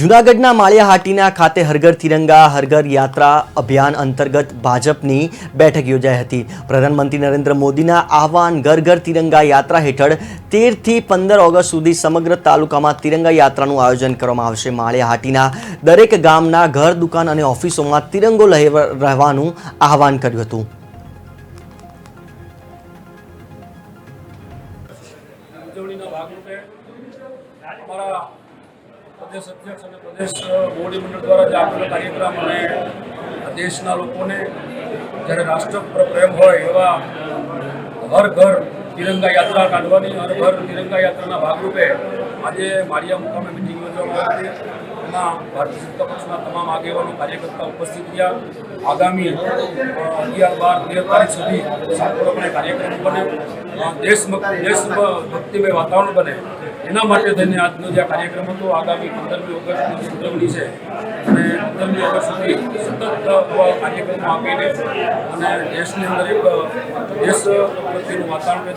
જૂનાગઢના માળિયાહાટીના ખાતે હરઘર તિરંગા, હરઘર યાત્રા અભિયાન અંતર્ગત ભાજપની બેઠક યોજાઈ હતી. પ્રધાનમંત્રી નરેન્દ્ર મોદીના આહવાન ઘર ઘર તિરંગા યાત્રા હેઠળ તેરથી પંદર ઓગસ્ટ સુધી સમગ્ર તાલુકામાં તિરંગા યાત્રાનું આયોજન કરવામાં આવશે. માળિયાહાટીના દરેક ગામના ઘર, દુકાન અને ઓફિસોમાં તિરંગો રહેવાનું આહવાન કર્યું હતું. અમારા પ્રદેશ અધ્યક્ષ અને પ્રદેશ મંડળ દ્વારા જે આપેલો કાર્યક્રમ અને દેશના લોકોને જ્યારે રાષ્ટ્ર પર પ્રેમ હોય એવા હર ઘર તિરંગા યાત્રા કાઢવાની, હર ઘર તિરંગા યાત્રાના ભાગરૂપે આજે માળિયા મુકામે મિટિંગ યોજવામાં આવી હતી. એમાં ભારતીય જનતા પક્ષના તમામ આગેવાનો, કાર્યકર્તા ઉપસ્થિત રહ્યા. આગામી અગિયાર, બાર, તેર તારીખ સુધી સંપૂર્ણપણે કાર્યક્રમ બને. દેશ દેશ ભક્તિમય વાતાવરણ બને. એના માટે થઈને આજનો જે કાર્યક્રમ હતો, આગામી પંદરમી ઓગસ્ટની ઉજવણી છે. અને પંદરમી ઓગસ્ટ સુધી સતત કાર્યક્રમો આપીને અને દેશની અંદર એક દેશ પ્રત્યેનું વાતાવરણ